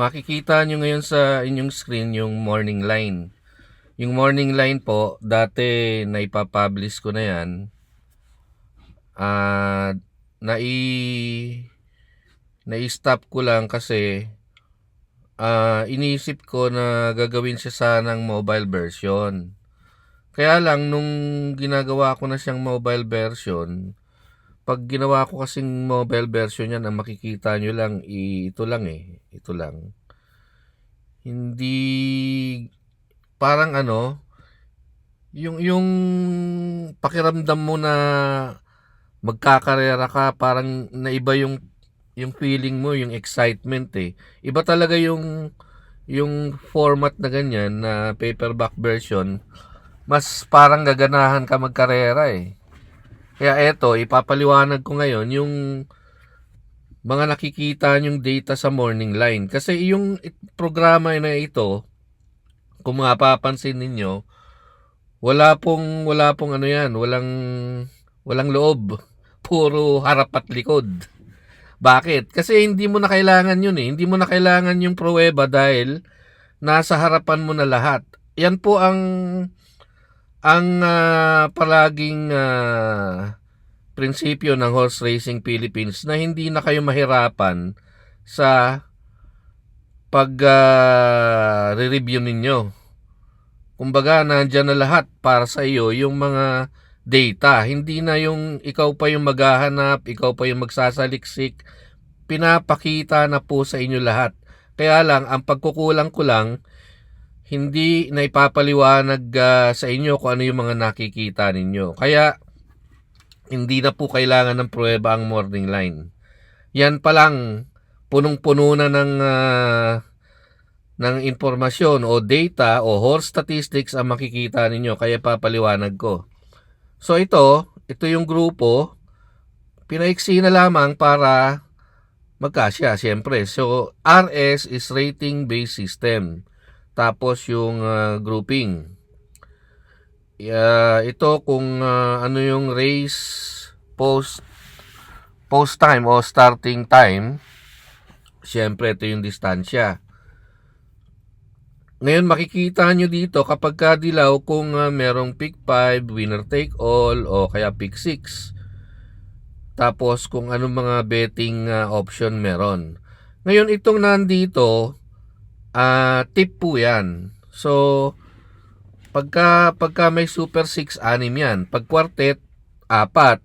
Makikita nyo ngayon sa inyong screen yung morning line. Yung morning line po, dati na ipapublish ko na yan. Ah, nai nai-stop ko lang kasi ah iniisip ko na gagawin siya sanang mobile version. Kaya lang nung ginagawa ko na siyang mobile version, pag ginawa ko kasing mobile version yan, ang makikita nyo lang, ito lang eh. Ito lang. Hindi, parang ano, yung, yung pakiramdam mo na magkakarera ka, parang naiba yung, yung feeling mo, yung excitement eh. Iba talaga yung, yung format na ganyan, na paperback version, mas parang gaganahan ka magkarera eh. Kaya eto, ipapaliwanag ko ngayon yung mga nakikita yung data sa morning line. Kasi yung programa na ito, kung mapapansin ninyo, wala pong wala pong ano yan, walang walang loob. Puro harap at likod. Bakit? Kasi hindi mo na kailangan yun eh. Hindi mo na kailangan yung pruweba dahil nasa harapan mo na lahat. Yan po ang ang ah, palaging ah, prinsipyo ng Horse Racing Philippines na hindi na kayo mahirapan sa pag ah, re-review ninyo. Kumbaga, nandyan na lahat para sa iyo yung mga data. Hindi na yung ikaw pa yung maghahanap, ikaw pa yung magsasaliksik. Pinapakita na po sa inyo lahat. Kaya lang, ang pagkukulang ko lang, hindi na ipapaliwanag ah, sa inyo kung ano yung mga nakikita ninyo. Kaya, hindi na po kailangan ng pruweba ang morning line. Yan pa lang, punong-puno na ng, ah, ng informasyon o data o horse statistics ang makikita ninyo. Kaya papaliwanag ko. So ito, ito yung grupo, pinaiksi na lamang para magkasya, siyempre. So, RS is rating-based system. Tapos yung ah, grouping. Yeah, ito kung ah, ano yung race post post time o starting time. Siyempre, ito yung distansya. Ngayon, makikita nyo dito kapag kadilaw kung ah, merong pick 5, winner take all, o kaya pick 6. Tapos kung anong mga betting ah, option meron. Ngayon, itong nandito, ah tip po yan. So, pagka, pagka may super 6, anim yan. Pag quartet, apat.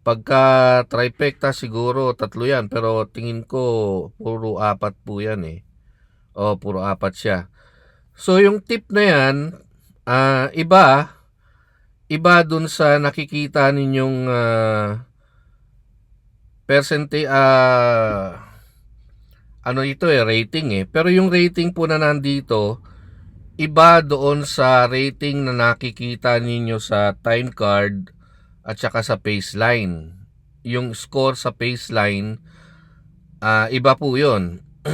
Pagka trifecta, siguro tatlo yan. Pero tingin ko, puro apat po yan eh. O, puro apat siya. So, yung tip na yan, ah iba, iba dun sa nakikita ninyong ah percent ah ano ito eh, rating eh. Pero yung rating po na nandito, iba doon sa rating na nakikita ninyo sa time card at saka sa baseline. Yung score sa baseline, ah iba po yun.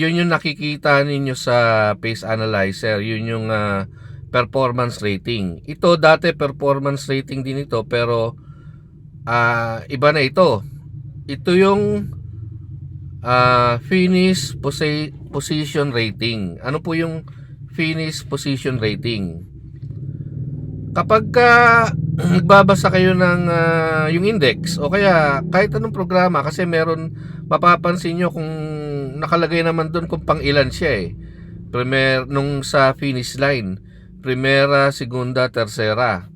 yun yung nakikita ninyo sa pace analyzer. Yun yung ah, performance rating. Ito dati performance rating din ito pero ah iba na ito. Ito yung ah finish posi- position rating. Ano po yung finish position rating? Kapag ka nagbabasa kayo ng ah, yung index o kaya kahit anong programa kasi meron mapapansin nyo kung nakalagay naman doon kung pang ilan siya eh. Primer nung sa finish line, primera, segunda, tercera.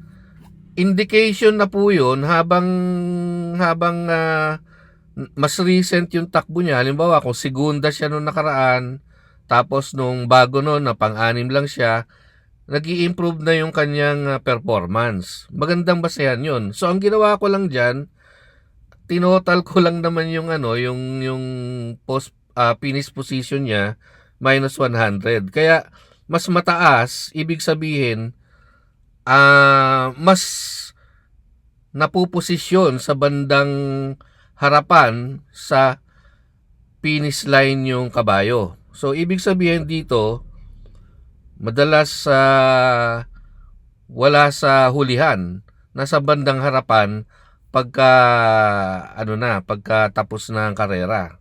Indication na po 'yun habang habang ah, mas recent yung takbo niya. Halimbawa, kung segunda siya nung nakaraan, tapos nung bago noon na pang-anim lang siya, nag improve na yung kanyang ah, performance. Magandang basehan yun. So, ang ginawa ko lang dyan, tinotal ko lang naman yung ano, yung, yung post, ah, finish position niya, minus 100. Kaya, mas mataas, ibig sabihin, ah mas napuposisyon sa bandang harapan sa finish line yung kabayo. So, ibig sabihin dito, madalas sa wala sa hulihan, nasa bandang harapan pagka ano na, pagka tapos na ang karera.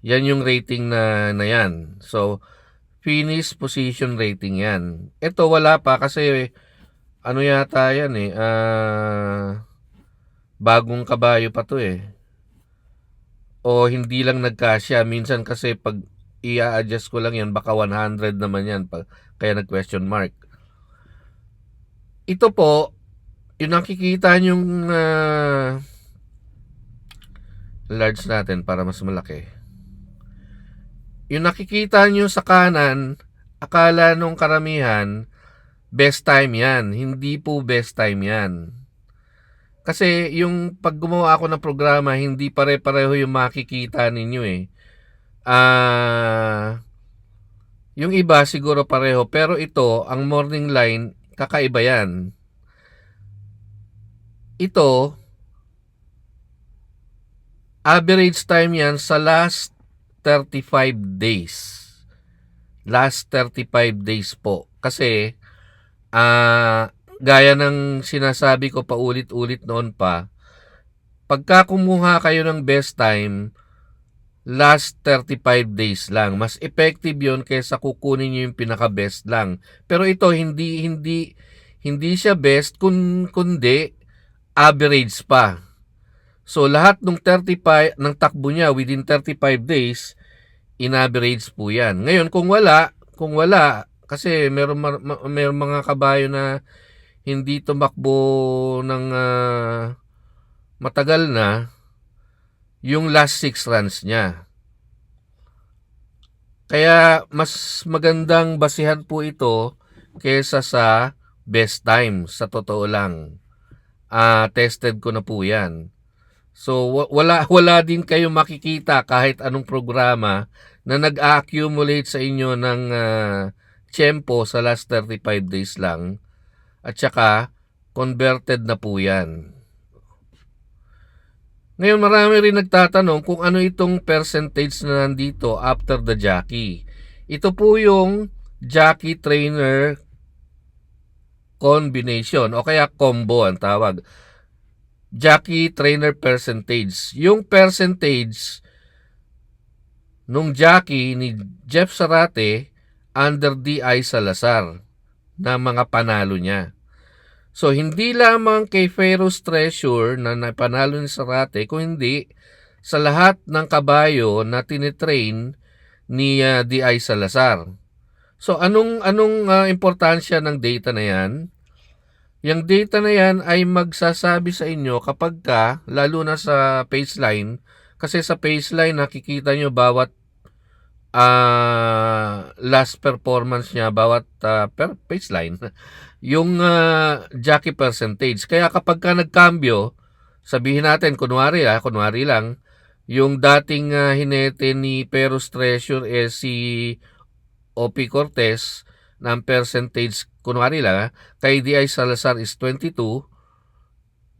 Yan yung rating na, na yan. So, finish position rating yan. Ito wala pa kasi ano yata yan eh. ah, bagong kabayo pa to eh. O hindi lang nagkasya. Minsan kasi pag i-adjust ko lang yan, baka 100 naman yan. Pa, kaya nag-question mark. Ito po, yung nakikita yung large natin para mas malaki. Yung nakikita nyo sa kanan, akala nung karamihan, best time yan. Hindi po best time yan. Kasi yung pag gumawa ako ng programa, hindi pare-pareho yung makikita ninyo eh. Ah, yung iba siguro pareho, pero ito, ang morning line, kakaiba yan. Ito, average time yan sa last 35 days. Last 35 days po. Kasi, ah, gaya ng sinasabi ko paulit-ulit noon pa, pagka kumuha kayo ng best time, last 35 days lang. Mas effective yon kaysa kukunin nyo yung pinaka-best lang. Pero ito, hindi, hindi, hindi siya best, kun, kundi average pa. So, lahat ng 35, ng takbo niya within 35 days, in-average po yan. Ngayon, kung wala, kung wala, kasi meron, meron mga kabayo na hindi tumakbo ng ah, matagal na, yung last 6 runs niya. Kaya mas magandang basihan po ito kesa sa best time sa totoo lang. Ah, tested ko na po 'yan. So wa- wala wala din kayo makikita kahit anong programa na nag-accumulate sa inyo ng ah, tiyempo sa last 35 days lang at saka converted na po 'yan. Ngayon marami rin nagtatanong kung ano itong percentage na nandito after the jockey. Ito po yung jockey trainer combination o kaya combo ang tawag. Jockey trainer percentage. Yung percentage nung jockey ni Jeff Sarate under D.I. Salazar na mga panalo niya. So, hindi lamang kay Pharaoh's Treasure na napanalo ni Sarate, kung hindi sa lahat ng kabayo na tinitrain ni ah, D.I. Salazar. So, anong, anong ah, importansya ng data na yan? Yung data na yan ay magsasabi sa inyo kapag ka, lalo na sa baseline, kasi sa baseline nakikita nyo bawat ah, last performance niya, bawat ah, per baseline, yung ah, jockey percentage. Kaya kapag ka nagkambyo, sabihin natin, kunwari ah, kunwari lang, yung dating ah, hinete ni Perus Treasure is si OP Cortez ng percentage, kunwari lang, ah, kay DI Salazar is 22,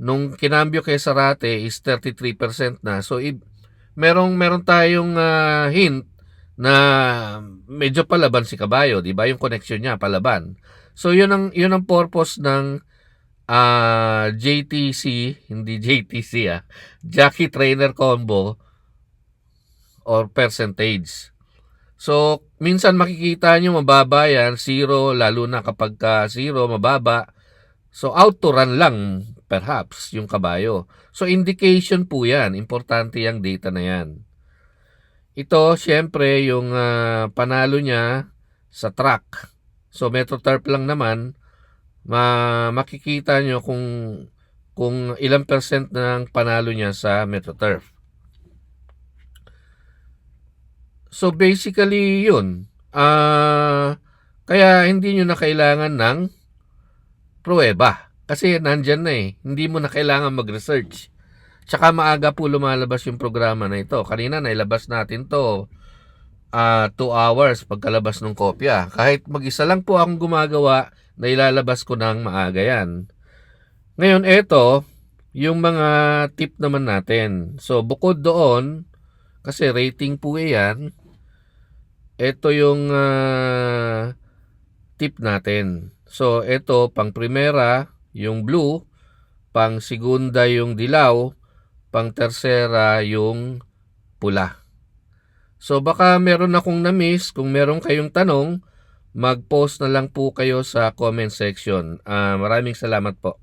nung kinambyo kay Sarate is 33% na. So, merong, meron tayong ah, hint na medyo palaban si Kabayo, 'di ba? Yung connection niya palaban. So 'yun ang 'yun ang purpose ng ah, JTC, hindi JTC ah, Jockey Trainer Combo or percentage. So minsan makikita nyo mababa yan, zero, lalo na kapag ka zero, mababa. So out to run lang perhaps yung kabayo. So indication po yan, importante yung data na yan. Ito, syempre, yung ah, panalo niya sa track. So, MetroTurf lang naman, ma makikita nyo kung kung ilang percent ng panalo niya sa MetroTurf. So, basically, yun. Ah, kaya hindi nyo na kailangan ng pruweba. Kasi nandyan na eh. Hindi mo na kailangan mag-research. Tsaka maaga po lumalabas yung programa na ito. Kanina nailabas natin to 2 hours pagkalabas ng kopya. Kahit mag-isa lang po akong gumagawa, nailalabas ko ng maaga yan. Ngayon, eto, yung mga tip naman natin. So, bukod doon, kasi rating po yan, ito yung ah, tip natin. So, ito, pang primera, yung blue, pang segunda, yung dilaw, pang tersera yung pula. So baka meron akong na-miss. Kung meron kayong tanong, mag-post na lang po kayo sa comment section. Uh, maraming salamat po.